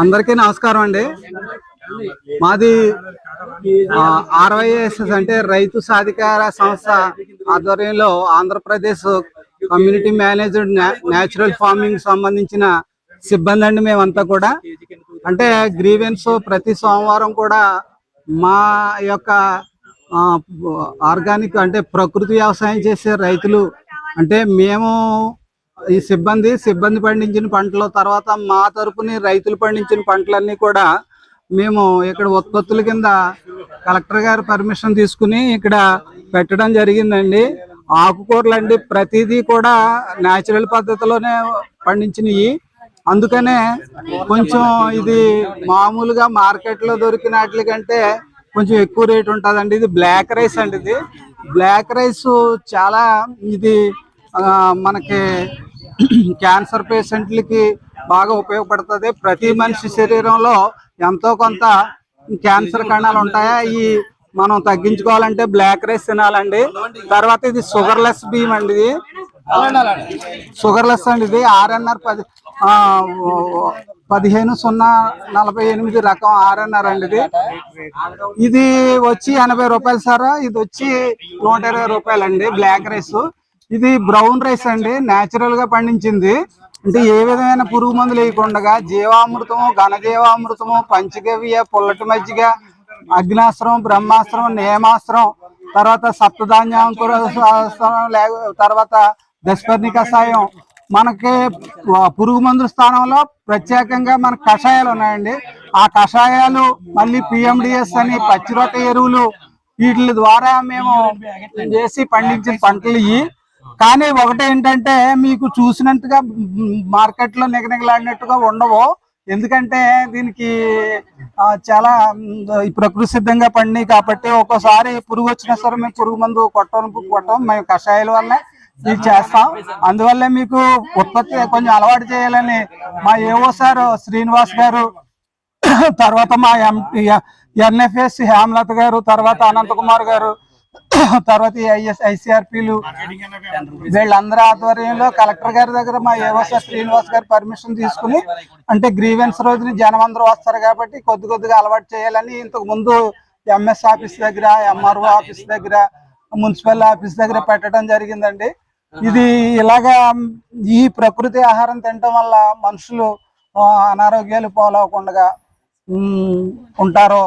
అందరికీ నమస్కారం అండి. మాది ఆర్వైఎస్ఎస్ అంటే రైతు సాధికార సంస్థ ఆధ్వర్యంలో Andhra Pradesh community managed natural farming సంబంధించిన సిబ్బంది అండి మేమంతా కూడా. అంటే గ్రీవెన్స్ ప్రతి సోమవారం కూడా మా యొక్క ఆర్గానిక్ అంటే ప్రకృతి వ్యవసాయం చేసే రైతులు అంటే మేము ఈ సిబ్బంది సిబ్బంది పండించిన పంటల తర్వాత మా తరపుని రైతులు పండించిన పంటలన్నీ కూడా మేము ఇక్కడ ఉత్పత్తుల కింద కలెక్టర్ గారి పర్మిషన్ తీసుకుని ఇక్కడ పెట్టడం జరిగిందండి. ఆకుకూరలు అండి ప్రతిదీ కూడా న్యాచురల్ పద్ధతిలోనే పండించినవి. అందుకనే కొంచెం ఇది మామూలుగా మార్కెట్లో దొరికిన వాటి కంటే కొంచెం ఎక్కువ రేట్ ఉంటుందండి. ఇది బ్లాక్ రైస్ అండి ఇది. బ్లాక్ రైస్ చాలా ఇది మనకి క్యాన్సర్ పేషెంట్లకి బాగా ఉపయోగపడుతుంది. ప్రతి మనిషి శరీరంలో ఎంతో కొంత క్యాన్సర్ కణాలు ఉంటాయా? ఈ మనం తగ్గించుకోవాలంటే బ్లాక్ రైస్ తినాలండి. తర్వాత ఇది షుగర్లెస్ బియ్యం అండి ఇది. షుగర్లెస్ అండి ఇది. ఆర్ఎన్ఆర్ పది ఆ, పదిహేను సున్నా నలభై ఎనిమిది రకం ఆర్ఎన్ఆర్ అండి ఇది. ఇది వచ్చి ఎనభై రూపాయలు సార్. ఇది వచ్చి నూట ఇరవై రూపాయలు అండి బ్లాక్ రైస్. ఇది బ్రౌన్ రైస్ అండి. నేచురల్గా పండించింది. అంటే ఏ విధమైన పురుగు మందులు వేయకుండా జీవామృతము ఘనజీవామృతము పంచగవ్య పుల్లటి మజ్జిగ అగ్నాస్త్రం బ్రహ్మాస్త్రం నేమాస్త్రం తర్వాత సప్తధాన్యాంకుర లేక- తర్వాత దశపర్ణి కషాయం మనకి పురుగు మందుల స్థానంలో ప్రత్యేకంగా మన కషాయాలు ఉన్నాయండి. ఆ కషాయాలు మళ్ళీ పిఎండిఎస్ అని పచ్చిరొట్ట ఎరువులు వీటి ద్వారా మేము చేసి పండించిన పంటలు ఇవి. కానీ ఒకటి ఏంటంటే మీకు చూసినట్టుగా మార్కెట్లో నిగనిగలాడినట్టుగా ఉండవు. ఎందుకంటే దీనికి చాలా ప్రకృతి సిద్ధంగా పండినాయి కాబట్టి ఒక్కోసారి పురుగు వచ్చినా సరే మేము పురుగు మందు కొట్టం కొట్టం మేము కషాయాల వల్లే ఇది చేస్తాం. అందువల్లే మీకు ఉత్పత్తి కొంచెం అలవాటు చేయాలని మా ఏవో సార్ శ్రీనివాస్ గారు తర్వాత మా ఎన్ఎఫ్ఎస్ హేమలత గారు తర్వాత అనంత కుమార్ గారు తర్వాత ఐఎస్ ఐసీఆర్పీలు. వీళ్ళందరి ఆధ్వర్యంలో కలెక్టర్ గారి దగ్గర మా ఏవోస శ్రీనివాస్ గారి పర్మిషన్ తీసుకుని అంటే గ్రీవెన్స్ రోజున జనం అందరూ వస్తారు కాబట్టి కొద్ది కొద్దిగా అలవాటు చేయాలని ఇంతకు ముందు ఎంఎస్ ఆఫీస్ దగ్గర ఎంఆర్ఓ ఆఫీస్ దగ్గర మున్సిపల్ ఆఫీస్ దగ్గర పెట్టడం జరిగిందండి. ఇది ఇలాగా ఈ ప్రకృతి ఆహారం తినటం వల్ల మనుషులు అనారోగ్యాలు పాలవకుండా ఉంటారో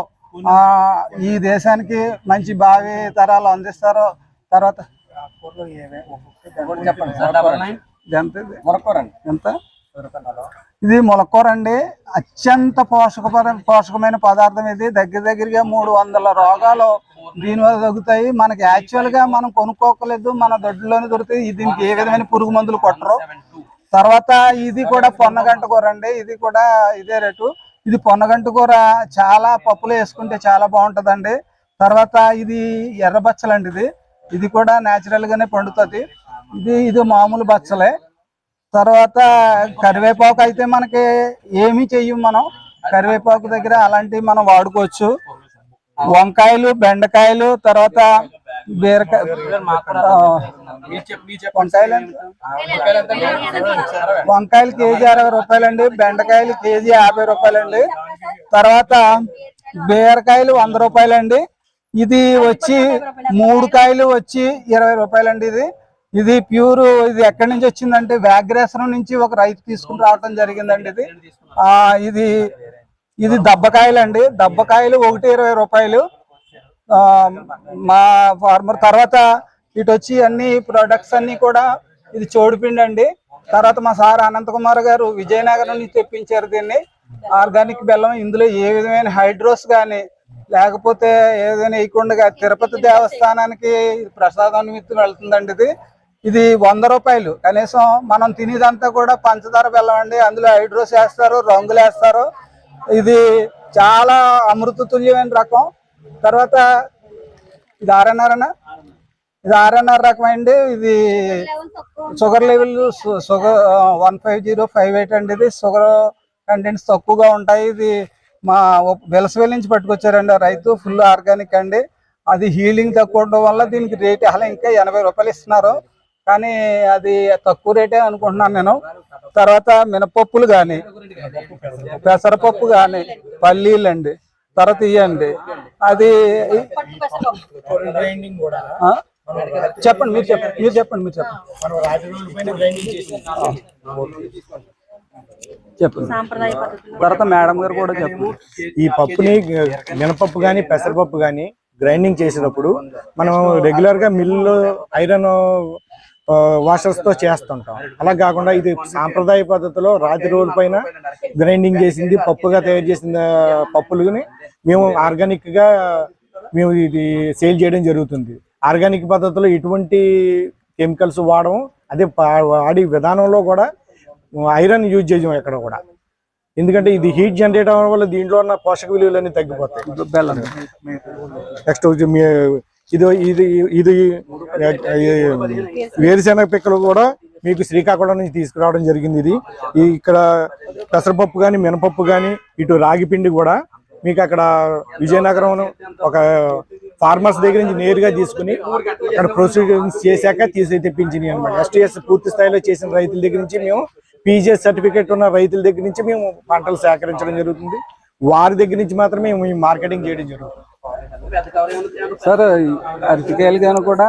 ఈ దేశానికి మంచి భావి తరాలు అందిస్తారో తర్వాత ఎంత? ఇది? మొలకూర అండి. అత్యంత పోషకపర పోషకమైన పదార్థం ఇది. దగ్గర దగ్గరగా మూడు వందల రోగాలు దీనివల్ల తగ్గుతాయి. మనకి యాక్చువల్గా మనం కొనుక్కోకలేదు. మన దొడ్లోనే దొరుకుతాయి. దీనికి ఏ విధమైన పురుగు మందులు కొట్టరు. తర్వాత ఇది కూడా పొన్నగంట కూర అండి. ఇది కూడా ఇదే రేటు. ఇది పొన్నగంటు కూర చాలా పప్పులు వేసుకుంటే చాలా బాగుంటదండి. తర్వాత ఇది ఎర్ర బచ్చలండి ఇది. ఇది కూడా నేచురల్ పండుతుంది. ఇది ఇది మామూలు బచ్చలే. తర్వాత కరివేపాకు అయితే మనకి ఏమీ చెయ్యం మనం. కరివేపాకు దగ్గర అలాంటివి మనం వాడుకోవచ్చు. వంకాయలు బెండకాయలు తర్వాత బీరకాయ వంకాయలు కేజీ అరవై రూపాయలండి బెండకాయలు కేజీ యాభై రూపాయలండి. తర్వాత బీరకాయలు వంద రూపాయలండి. ఇది వచ్చి మూడు కాయలు వచ్చి ఇరవై రూపాయలండి ఇది. ఇది ప్యూర్ ఇది ఎక్కడి నుంచి వచ్చిందంటే వ్యాఘ్రేశ్వరం నుంచి ఒక రైతు తీసుకుని రావటం జరిగిందండి ఇది. ఆ ఇది ఇది దబ్బకాయలు అండి దబ్బకాయలు ఒకటి ఇరవై రూపాయలు. మా ఫార్మర్ తర్వాత ఇటు వచ్చి అన్ని ప్రొడక్ట్స్ అన్ని కూడా ఇది చోడుపిండి అండి. తర్వాత మా సార్ అనంత కుమార్ గారు విజయనగరం నుంచి తెప్పించారు దీన్ని. ఆర్గానిక్ బెల్లం ఇందులో ఏ విధమైన హైడ్రోస్ కానీ లేకపోతే ఏదైనా వేయకుండా తిరుపతి దేవస్థానానికి ప్రసాదం నిమిత్తం వెళ్తుందండి ఇది. ఇది వంద రూపాయలు. కనీసం మనం తినేదంతా కూడా పంచదార బెల్లం అండి. అందులో హైడ్రోస్ వేస్తారు రంగులు వేస్తారు. ఇది చాలా అమృతతుల్యమైన రకం. తర్వాత ఇది ఆర్ఎన్ఆర్ ఇది ఆర్ఎన్ఆర్ రకం అండి ఇది sugar level sugar one five zero five eight అండి ఇది. షుగర్ కంటెంట్స్ తక్కువగా ఉంటాయి. ఇది మా వెలసవేల్ నుంచి పట్టుకొచ్చారండి రైతు. ఫుల్ ఆర్గానిక్ అండి. అది హీలింగ్ తక్కువ ఉండడం వల్ల దీనికి రేట్ అలా ఇంకా ఎనభై రూపాయలు ఇస్తున్నారు. కానీ అది తక్కువ రేటే అనుకుంటున్నాను నేను. తర్వాత మినపప్పులు కానీ పెసరపప్పు కానీ పల్లీలు అండి తర్వాత ఇవ్వండి అది గ్రైండింగ్ కూడా. ఆ? చెప్పండి మీరు చెప్పండి మీరు చెప్పండి మీరు చెప్పండి. చెప్పండి సాంప్రదాయ పద్ధతులు తర్వాత మేడం గారు కూడా చెప్పండి. ఈ పప్పుని మినపప్పు కానీ పెసరపప్పు కానీ గ్రైండింగ్ చేసేటప్పుడు మనం రెగ్యులర్గా మిల్లు ఐరన్ వాషర్స్తో చేస్తుంటాం. అలా కాకుండా ఇది సాంప్రదాయ పద్ధతిలో రాతి రోజుల పైన గ్రైండింగ్ చేసింది పప్పుగా తయారు చేసిన పప్పులని మేము ఆర్గానిక్గా మేము ఇది సేల్ చేయడం జరుగుతుంది. ఆర్గానిక్ పద్ధతిలో ఎటువంటి కెమికల్స్ వాడము అదే వాడి విధానంలో కూడా ఐరన్ యూజ్ చేయం ఎక్కడ కూడా. ఎందుకంటే ఇది హీట్ జనరేట్ అవ్వడం వల్ల దీంట్లో ఉన్న పోషక విలువలన్నీ తగ్గిపోతాయి. నెక్స్ట్ ఇది ఇది ఇది వేరుశెనగ పిక్కలు కూడా మీకు శ్రీకాకుళం నుంచి తీసుకురావడం జరిగింది ఇది. ఇక్కడ పెసరపప్పు కానీ మినపప్పు కానీ ఇటు రాగి పిండి కూడా మీకు అక్కడ విజయనగరం ఒక ఫార్మర్స్ దగ్గర నుంచి నేరుగా తీసుకుని అక్కడ ప్రొసీడింగ్స్ చేశాక తీసి తెప్పించినాయి అనమాట ఎస్టీఎస్ పూర్తి స్థాయిలో చేసిన రైతుల దగ్గర నుంచి మేము పీజీఎస్ సర్టిఫికేట్ ఉన్న రైతుల దగ్గర నుంచి మేము పంటలు సేకరించడం జరుగుతుంది. వారి దగ్గర నుంచి మాత్రమే మేము మార్కెటింగ్ చేయడం జరుగుతుంది. సార్ అరటికాయలు కానీ కూడా